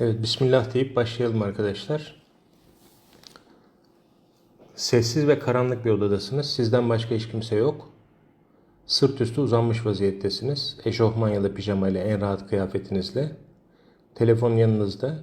Evet, Bismillah deyip başlayalım arkadaşlar. Sessiz ve karanlık bir odadasınız. Sizden başka hiç kimse yok. Sırt üstü uzanmış vaziyettesiniz. Eşofman ya da pijama ile en rahat kıyafetinizle. Telefon yanınızda.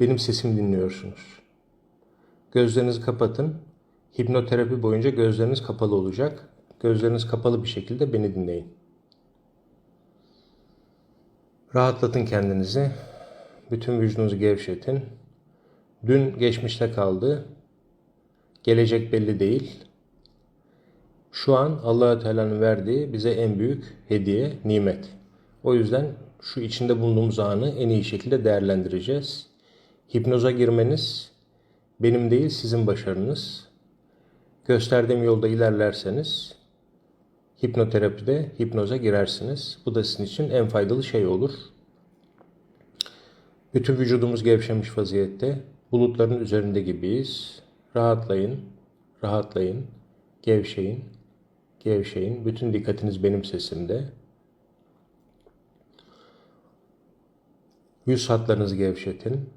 Benim sesimi dinliyorsunuz. Gözlerinizi kapatın. Hipnoterapi boyunca gözleriniz kapalı olacak. Gözleriniz kapalı bir şekilde beni dinleyin. Rahatlatın kendinizi. Bütün vücudunuzu gevşetin. Dün geçmişte kaldı. Gelecek belli değil. Şu an Allahü Teala'nın verdiği bize en büyük hediye, nimet. O yüzden şu içinde bulunduğumuz anı en iyi şekilde değerlendireceğiz. Hipnoza girmeniz benim değil sizin başarınız. Gösterdiğim yolda ilerlerseniz hipnoterapide hipnoza girersiniz. Bu da sizin için en faydalı şey olur. Bütün vücudumuz gevşemiş vaziyette. Bulutların üzerinde gibiyiz. Rahatlayın, rahatlayın, gevşeyin, gevşeyin. Bütün dikkatiniz benim sesimde. Yüz hatlarınızı gevşetin.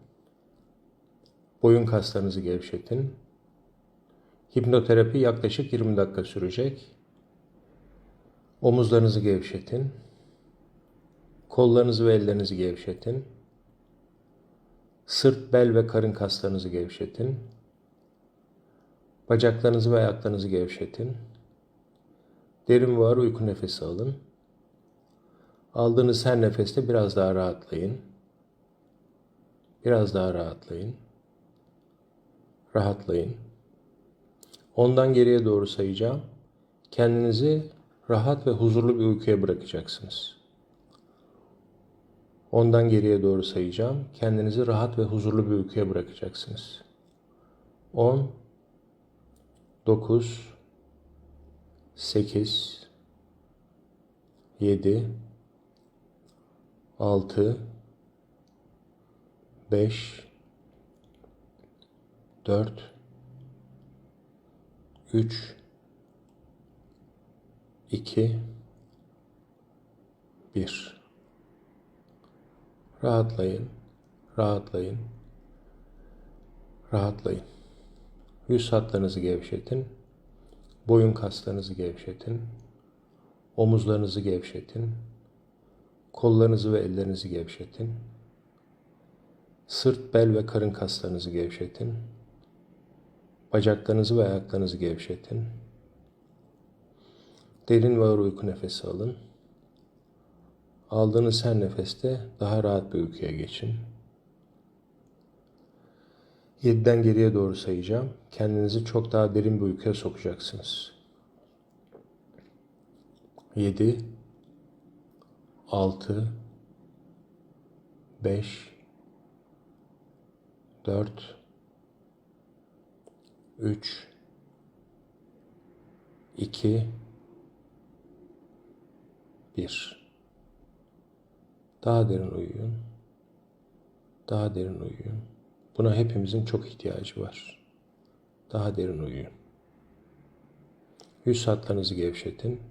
Boyun kaslarınızı gevşetin. Hipnoterapi yaklaşık 20 dakika sürecek. Omuzlarınızı gevşetin. Kollarınızı ve ellerinizi gevşetin. Sırt, bel ve karın kaslarınızı gevşetin. Bacaklarınızı ve ayaklarınızı gevşetin. Derin ve uyku nefesi alın. Aldığınız her nefeste biraz daha rahatlayın. Biraz daha rahatlayın. Rahatlayın. Ondan geriye doğru sayacağım. Kendinizi rahat ve huzurlu bir uykuya bırakacaksınız. Ondan geriye doğru sayacağım. Kendinizi rahat ve huzurlu bir uykuya bırakacaksınız. 10 9 8 7 6 5 4 3 2 1 Rahatlayın, rahatlayın, rahatlayın. Yüz hatlarınızı gevşetin. Boyun kaslarınızı gevşetin. Omuzlarınızı gevşetin. Kollarınızı ve ellerinizi gevşetin. Sırt, bel ve karın kaslarınızı gevşetin. Bacaklarınızı ve ayaklarınızı gevşetin. Derin ve ağır uyku nefesi alın. Aldığınız her nefeste daha rahat bir uykuya geçin. 7'den geriye doğru sayacağım. Kendinizi çok daha derin bir uykuya sokacaksınız. 7 6 5 4 3 2 1 Daha derin uyuyun. Daha derin uyuyun. Buna hepimizin çok ihtiyacı var. Daha derin uyuyun. Yüz hatlarınızı gevşetin.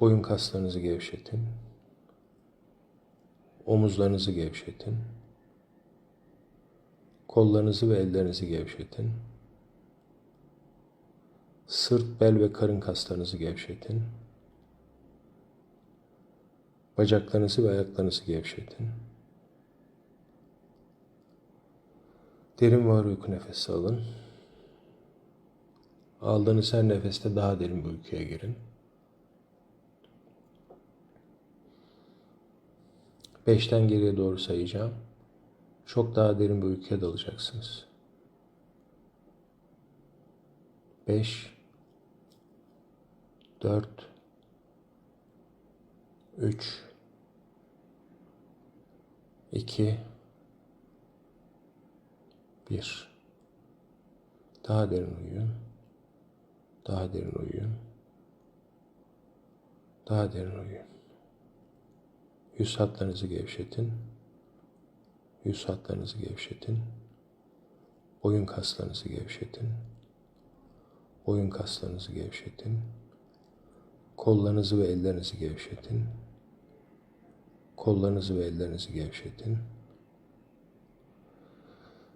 Boyun kaslarınızı gevşetin. Omuzlarınızı gevşetin. Kollarınızı ve ellerinizi gevşetin. Sırt, bel ve karın kaslarınızı gevşetin. Bacaklarınızı ve ayaklarınızı gevşetin. Derin ve ağır uyku nefesi alın. Aldığınız her nefeste daha derin bir uykuya girin. Beşten geriye doğru sayacağım. Çok daha derin bir uykuya dalacaksınız. Beş, dört, üç, iki, bir. Daha derin uyuyun. Daha derin uyuyun. Daha derin uyuyun. Yüz hatlarınızı gevşetin. Yüz hatlarınızı gevşetin. Boyun kaslarınızı gevşetin. Boyun kaslarınızı gevşetin. Kollarınızı ve ellerinizi gevşetin. Kollarınızı ve ellerinizi gevşetin.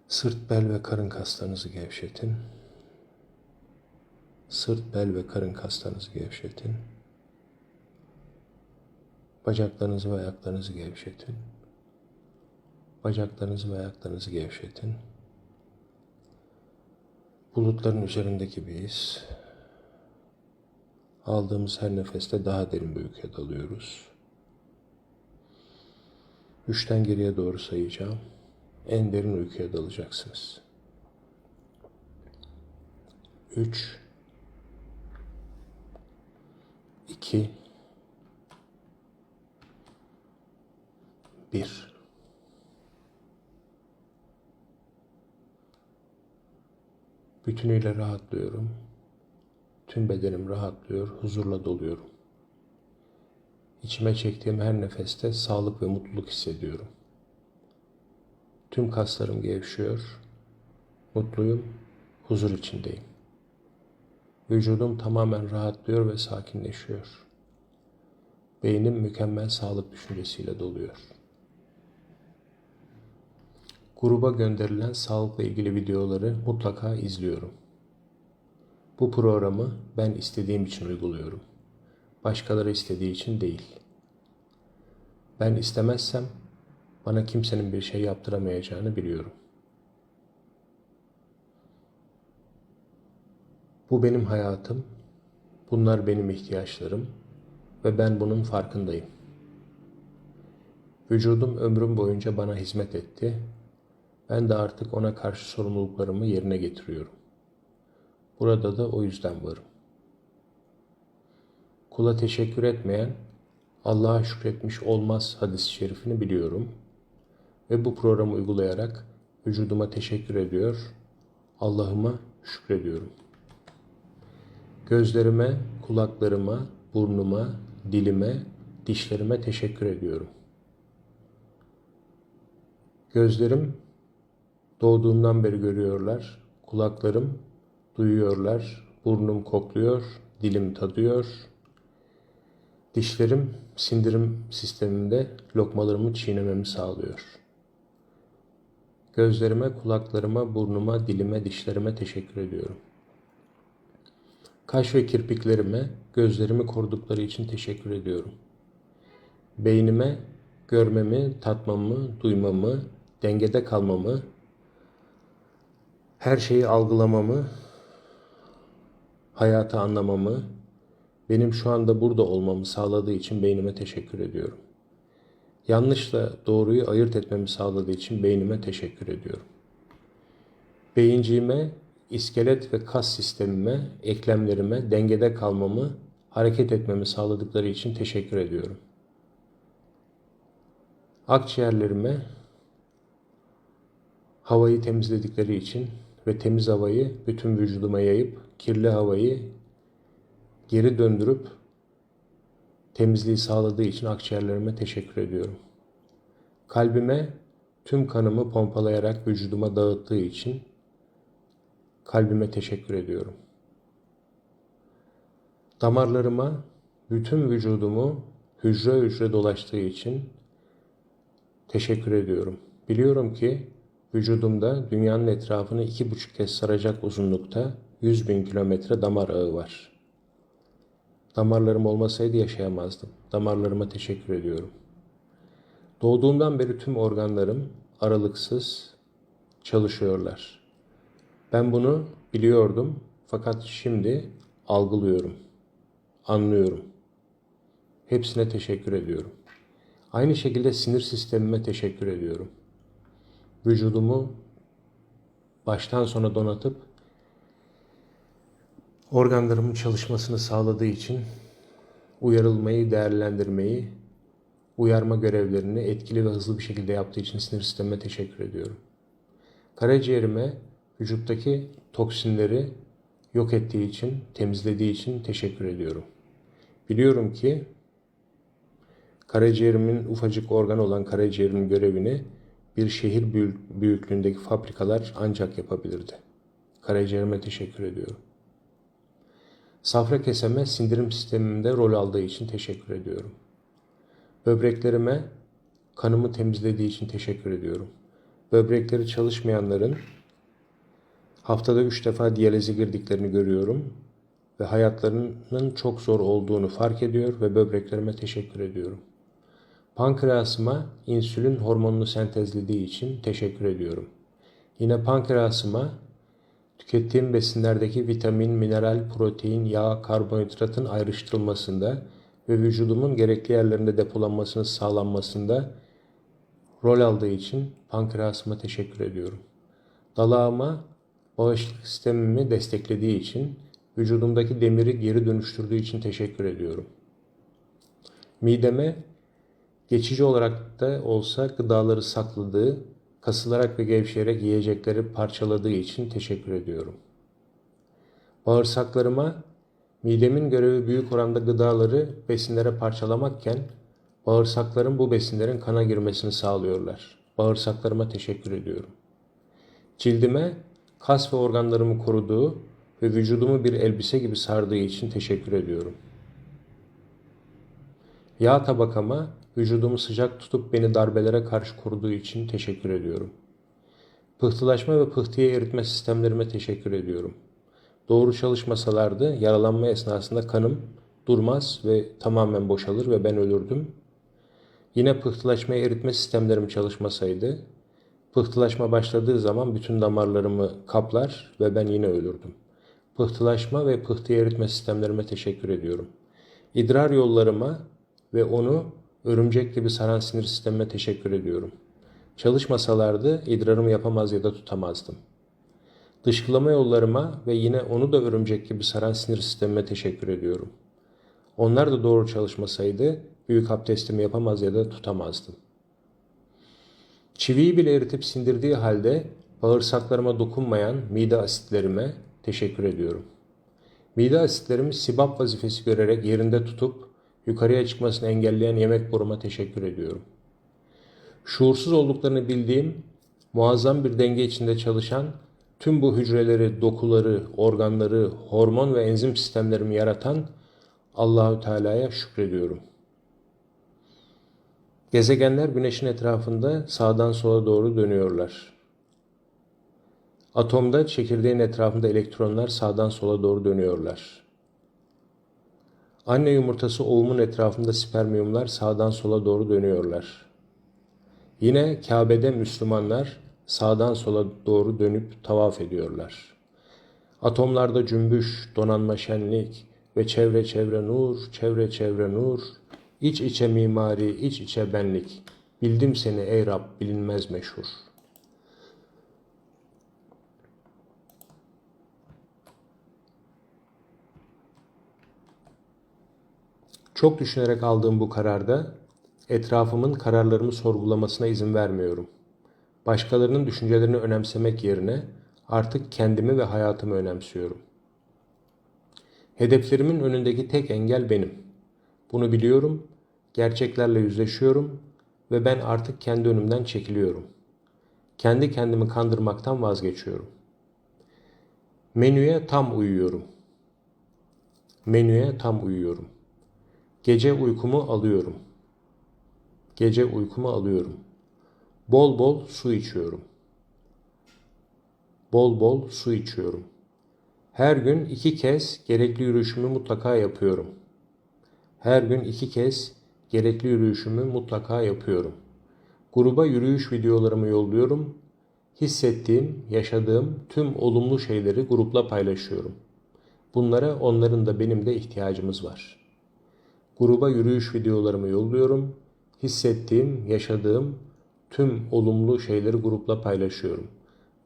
Sırt, bel ve karın kaslarınızı gevşetin. Sırt, bel ve karın kaslarınızı gevşetin. Bacaklarınızı ve ayaklarınızı gevşetin. Bacaklarınızı ve ayaklarınızı gevşetin. Bulutların üzerindeki bir. Aldığımız her nefeste daha derin bir uykuya dalıyoruz. Üçten geriye doğru sayacağım. En derin uykuya dalacaksınız. Üç, iki, bir. Bütünüyle rahatlıyorum. Tüm bedenim rahatlıyor, huzurla doluyorum. İçime çektiğim her nefeste sağlık ve mutluluk hissediyorum. Tüm kaslarım gevşiyor. Mutluyum, huzur içindeyim. Vücudum tamamen rahatlıyor ve sakinleşiyor. Beynim mükemmel sağlık düşüncesiyle doluyor. Gruba gönderilen sağlıkla ilgili videoları mutlaka izliyorum. Bu programı ben istediğim için uyguluyorum. Başkaları istediği için değil. Ben istemezsem bana kimsenin bir şey yaptıramayacağını biliyorum. Bu benim hayatım. Bunlar benim ihtiyaçlarım ve ben bunun farkındayım. Vücudum ömrüm boyunca bana hizmet etti. Ben de artık ona karşı sorumluluklarımı yerine getiriyorum. Burada da o yüzden varım. Kula teşekkür etmeyen Allah'a şükretmiş olmaz hadis-i şerifini biliyorum. Ve bu programı uygulayarak vücuduma teşekkür ediyor, Allah'ıma şükrediyorum. Gözlerime, kulaklarıma, burnuma, dilime, dişlerime teşekkür ediyorum. Gözlerim doğduğumdan beri görüyorlar, kulaklarım duyuyorlar, burnum kokluyor, dilim tadıyor, dişlerim sindirim sistemimde lokmalarımı çiğnememi sağlıyor. Gözlerime, kulaklarıma, burnuma, dilime, dişlerime teşekkür ediyorum. Kaş ve kirpiklerime, gözlerimi korudukları için teşekkür ediyorum. Beynime, görmemi, tatmamı, duymamı, dengede kalmamı, her şeyi algılamamı, hayatı anlamamı, benim şu anda burada olmamı sağladığı için beynime teşekkür ediyorum. Yanlışla doğruyu ayırt etmemi sağladığı için beynime teşekkür ediyorum. Beyinciğime, iskelet ve kas sistemime, eklemlerime dengede kalmamı, hareket etmemi sağladıkları için teşekkür ediyorum. Akciğerlerime havayı temizledikleri için ve temiz havayı bütün vücuduma yayıp kirli havayı geri döndürüp temizliği sağladığı için akciğerlerime teşekkür ediyorum. Kalbime tüm kanımı pompalayarak vücuduma dağıttığı için kalbime teşekkür ediyorum. Damarlarıma bütün vücudumu hücre hücre dolaştığı için teşekkür ediyorum. Biliyorum ki vücudumda dünyanın etrafını iki buçuk kez saracak uzunlukta 100 bin kilometre damar ağı var. Damarlarım olmasaydı yaşayamazdım. Damarlarıma teşekkür ediyorum. Doğduğumdan beri tüm organlarım aralıksız çalışıyorlar. Ben bunu biliyordum fakat şimdi algılıyorum. Anlıyorum. Hepsine teşekkür ediyorum. Aynı şekilde sinir sistemime teşekkür ediyorum. Vücudumu baştan sona donatıp organlarımın çalışmasını sağladığı için uyarılmayı, değerlendirmeyi, uyarma görevlerini etkili ve hızlı bir şekilde yaptığı için sinir sistemime teşekkür ediyorum. Karaciğerime vücuttaki toksinleri yok ettiği için, temizlediği için teşekkür ediyorum. Biliyorum ki karaciğerimin ufacık organ olan karaciğerimin görevini bir şehir büyüklüğündeki fabrikalar ancak yapabilirdi. Karaciğerime teşekkür ediyorum. Safra keseme sindirim sistemimde rol aldığı için teşekkür ediyorum. Böbreklerime kanımı temizlediği için teşekkür ediyorum. Böbrekleri çalışmayanların haftada üç defa diyalize girdiklerini görüyorum ve hayatlarının çok zor olduğunu fark ediyor ve böbreklerime teşekkür ediyorum. Pankreasıma insülin hormonunu sentezlediği için teşekkür ediyorum. Yine pankreasıma tükettiğim besinlerdeki vitamin, mineral, protein, yağ, karbonhidratın ayrıştırılmasında ve vücudumun gerekli yerlerinde depolanmasının sağlanmasında rol aldığı için pankreasıma teşekkür ediyorum. Dalağıma bağışıklık sistemimi desteklediği için, vücudumdaki demiri geri dönüştürdüğü için teşekkür ediyorum. Mideme geçici olarak da olsa gıdaları sakladığı, kasılarak ve gevşeyerek yiyecekleri parçaladığı için teşekkür ediyorum. Bağırsaklarıma midemin görevi büyük oranda gıdaları besinlere parçalamakken bağırsaklarım bu besinlerin kana girmesini sağlıyorlar. Bağırsaklarıma teşekkür ediyorum. Cildime kas ve organlarımı koruduğu ve vücudumu bir elbise gibi sardığı için teşekkür ediyorum. Yağ tabakama vücudumu sıcak tutup beni darbelere karşı koruduğu için teşekkür ediyorum. Pıhtılaşma ve pıhtıya eritme sistemlerime teşekkür ediyorum. Doğru çalışmasalardı yaralanma esnasında kanım durmaz ve tamamen boşalır ve ben ölürdüm. Yine pıhtılaşma eritme sistemlerim çalışmasaydı pıhtılaşma başladığı zaman bütün damarlarımı kaplar ve ben yine ölürdüm. Pıhtılaşma ve pıhtı eritme sistemlerime teşekkür ediyorum. İdrar yollarıma ve onu örümcek gibi saran sinir sistemime teşekkür ediyorum. Çalışmasalardı idrarımı yapamaz ya da tutamazdım. Dışkılama yollarıma ve yine onu da örümcek gibi saran sinir sistemime teşekkür ediyorum. Onlar da doğru çalışmasaydı büyük abdestimi yapamaz ya da tutamazdım. Çiviyi bile eritip sindirdiği halde bağırsaklarıma dokunmayan mide asitlerime teşekkür ediyorum. Mide asitlerimi sibap vazifesi görerek yerinde tutup yukarıya çıkmasını engelleyen yemek boruma teşekkür ediyorum. Şuursuz olduklarını bildiğim, muazzam bir denge içinde çalışan, tüm bu hücreleri, dokuları, organları, hormon ve enzim sistemlerimi yaratan Allahü Teala'ya şükrediyorum. Gezegenler güneşin etrafında sağdan sola doğru dönüyorlar. Atomda çekirdeğin etrafında elektronlar sağdan sola doğru dönüyorlar. Anne yumurtası ovumun etrafında spermiyumlar sağdan sola doğru dönüyorlar. Yine Kabe'de Müslümanlar sağdan sola doğru dönüp tavaf ediyorlar. Atomlarda cümbüş, donanma şenlik ve çevre çevre nur, çevre çevre nur, iç içe mimari, iç içe benlik. Bildim seni ey Rab bilinmez meşhur. Çok düşünerek aldığım bu kararda etrafımın kararlarımı sorgulamasına izin vermiyorum. Başkalarının düşüncelerini önemsemek yerine artık kendimi ve hayatımı önemsiyorum. Hedeflerimin önündeki tek engel benim. Bunu biliyorum, gerçeklerle yüzleşiyorum ve ben artık kendi önümden çekiliyorum. Kendi kendimi kandırmaktan vazgeçiyorum. Menüye tam uyuyorum. Menüye tam uyuyorum. Gece uykumu alıyorum. Gece uykumu alıyorum. Bol bol su içiyorum. Bol bol su içiyorum. Her gün iki kez gerekli yürüyüşümü mutlaka yapıyorum. Her gün iki kez gerekli yürüyüşümü mutlaka yapıyorum. Gruba yürüyüş videolarımı yolluyorum. Hissettiğim, yaşadığım tüm olumlu şeyleri grupla paylaşıyorum. Bunlara onların da benim de ihtiyacımız var.'' Gruba yürüyüş videolarımı yolluyorum. Hissettiğim, yaşadığım tüm olumlu şeyleri grupla paylaşıyorum.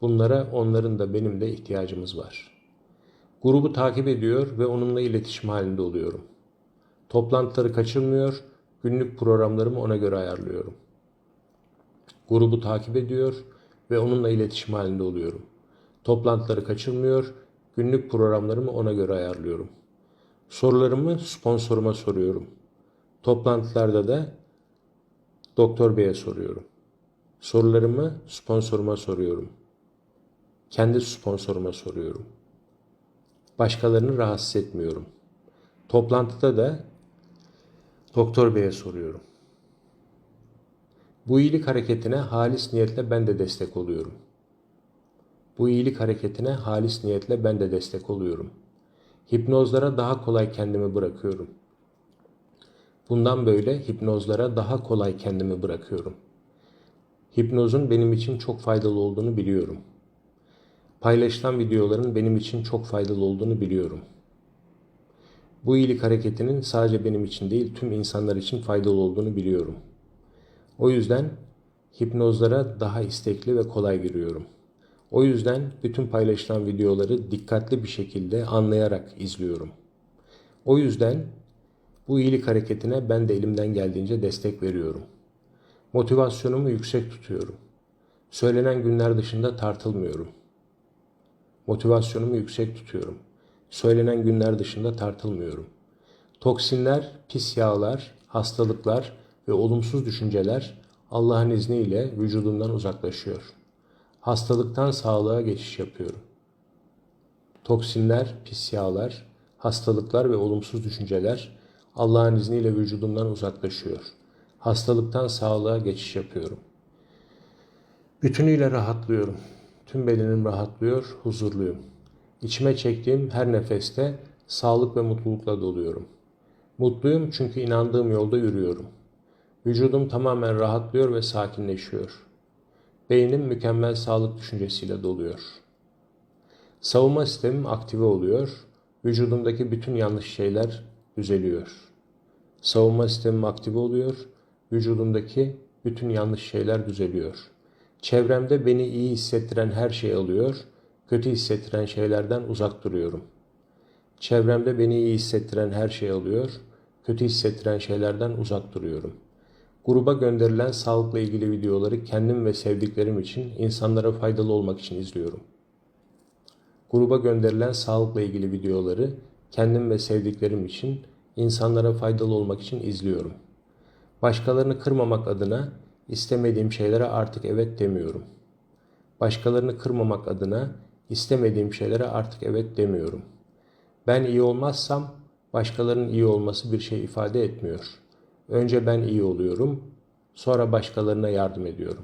Bunlara onların da benim de ihtiyacımız var. Grubu takip ediyor ve onunla iletişim halinde oluyorum. Toplantıları kaçırmıyor, günlük programlarımı ona göre ayarlıyorum. Grubu takip ediyor ve onunla iletişim halinde oluyorum. Toplantıları kaçırmıyor, günlük programlarımı ona göre ayarlıyorum.'' Sorularımı sponsoruma soruyorum. Toplantılarda da doktor beye soruyorum. Sorularımı sponsoruma soruyorum. Kendi sponsoruma soruyorum. Başkalarını rahatsız etmiyorum. Toplantıda da doktor beye soruyorum. Bu iyilik hareketine halis niyetle ben de destek oluyorum. Bu iyilik hareketine halis niyetle ben de destek oluyorum. Hipnozlara daha kolay kendimi bırakıyorum. Bundan böyle hipnozlara daha kolay kendimi bırakıyorum. Hipnozun benim için çok faydalı olduğunu biliyorum. Paylaşılan videoların benim için çok faydalı olduğunu biliyorum. Bu iyilik hareketinin sadece benim için değil tüm insanlar için faydalı olduğunu biliyorum. O yüzden hipnozlara daha istekli ve kolay giriyorum. O yüzden bütün paylaşılan videoları dikkatli bir şekilde anlayarak izliyorum. O yüzden bu iyilik hareketine ben de elimden geldiğince destek veriyorum. Motivasyonumu yüksek tutuyorum. Söylenen günler dışında tartılmıyorum. Motivasyonumu yüksek tutuyorum. Söylenen günler dışında tartılmıyorum. Toksinler, pis yağlar, hastalıklar ve olumsuz düşünceler Allah'ın izniyle vücudumdan uzaklaşıyor. Hastalıktan sağlığa geçiş yapıyorum. Toksinler, pis yağlar, hastalıklar ve olumsuz düşünceler Allah'ın izniyle vücudumdan uzaklaşıyor. Hastalıktan sağlığa geçiş yapıyorum. Bütünüyle rahatlıyorum. Tüm bedenim rahatlıyor, huzurluyum. İçime çektiğim her nefeste sağlık ve mutlulukla doluyorum. Mutluyum çünkü inandığım yolda yürüyorum. Vücudum tamamen rahatlıyor ve sakinleşiyor. Beynim mükemmel sağlık düşüncesiyle doluyor. Savunma sistemim aktive oluyor. Vücudumdaki bütün yanlış şeyler düzeliyor. Savunma sistemim aktive oluyor. Vücudumdaki bütün yanlış şeyler düzeliyor. Çevremde beni iyi hissettiren her şey alıyor. Kötü hissettiren şeylerden uzak duruyorum. Çevremde beni iyi hissettiren her şey alıyor. Kötü hissettiren şeylerden uzak duruyorum. Gruba gönderilen sağlıkla ilgili videoları kendim ve sevdiklerim için, insanlara faydalı olmak için izliyorum. Gruba gönderilen sağlıkla ilgili videoları kendim ve sevdiklerim için, insanlara faydalı olmak için izliyorum. Başkalarını kırmamak adına istemediğim şeylere artık evet demiyorum. Başkalarını kırmamak adına istemediğim şeylere artık evet demiyorum. Ben iyi olmazsam başkalarının iyi olması bir şey ifade etmiyor. Önce ben iyi oluyorum, sonra başkalarına yardım ediyorum.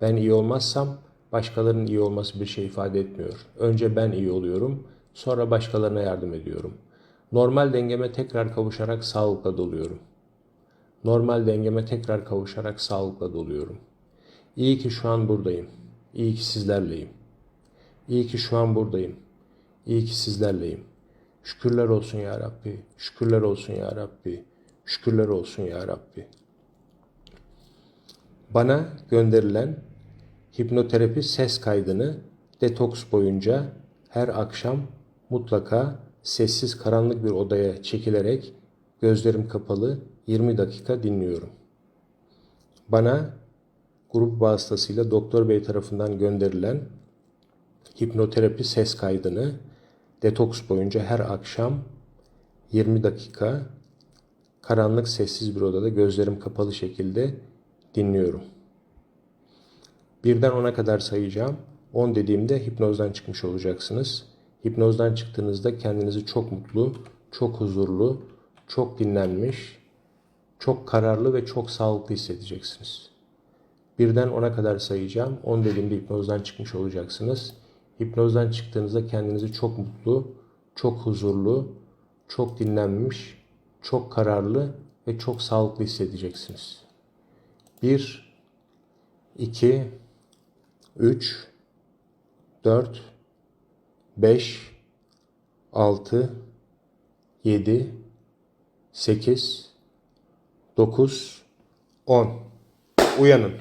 Ben iyi olmazsam başkalarının iyi olması bir şey ifade etmiyor. Önce ben iyi oluyorum, sonra başkalarına yardım ediyorum. Normal dengeme tekrar kavuşarak sağlıkla doluyorum. Normal dengeme tekrar kavuşarak sağlıkla doluyorum. İyi ki şu an buradayım. İyi ki sizlerleyim. İyi ki şu an buradayım. İyi ki sizlerleyim. Şükürler olsun ya Rabbi. Şükürler olsun ya Rabbi. Şükürler olsun ya Rabbi. Bana gönderilen hipnoterapi ses kaydını detoks boyunca her akşam mutlaka sessiz karanlık bir odaya çekilerek gözlerim kapalı 20 dakika dinliyorum. Bana grup vasıtasıyla doktor bey tarafından gönderilen hipnoterapi ses kaydını detoks boyunca her akşam 20 dakika karanlık sessiz bir odada gözlerim kapalı şekilde dinliyorum. Birden 10'a kadar sayacağım. 10 dediğimde hipnozdan çıkmış olacaksınız. Hipnozdan çıktığınızda kendinizi çok mutlu, çok huzurlu, çok dinlenmiş, çok kararlı ve çok sağlıklı hissedeceksiniz. Birden 10'a kadar sayacağım. 10 dediğimde hipnozdan çıkmış olacaksınız. Hipnozdan çıktığınızda kendinizi çok mutlu, çok huzurlu, çok dinlenmiş, çok kararlı ve çok sağlıklı hissedeceksiniz. 1 2 3 4 5 6 7 8 9 10 Uyanın.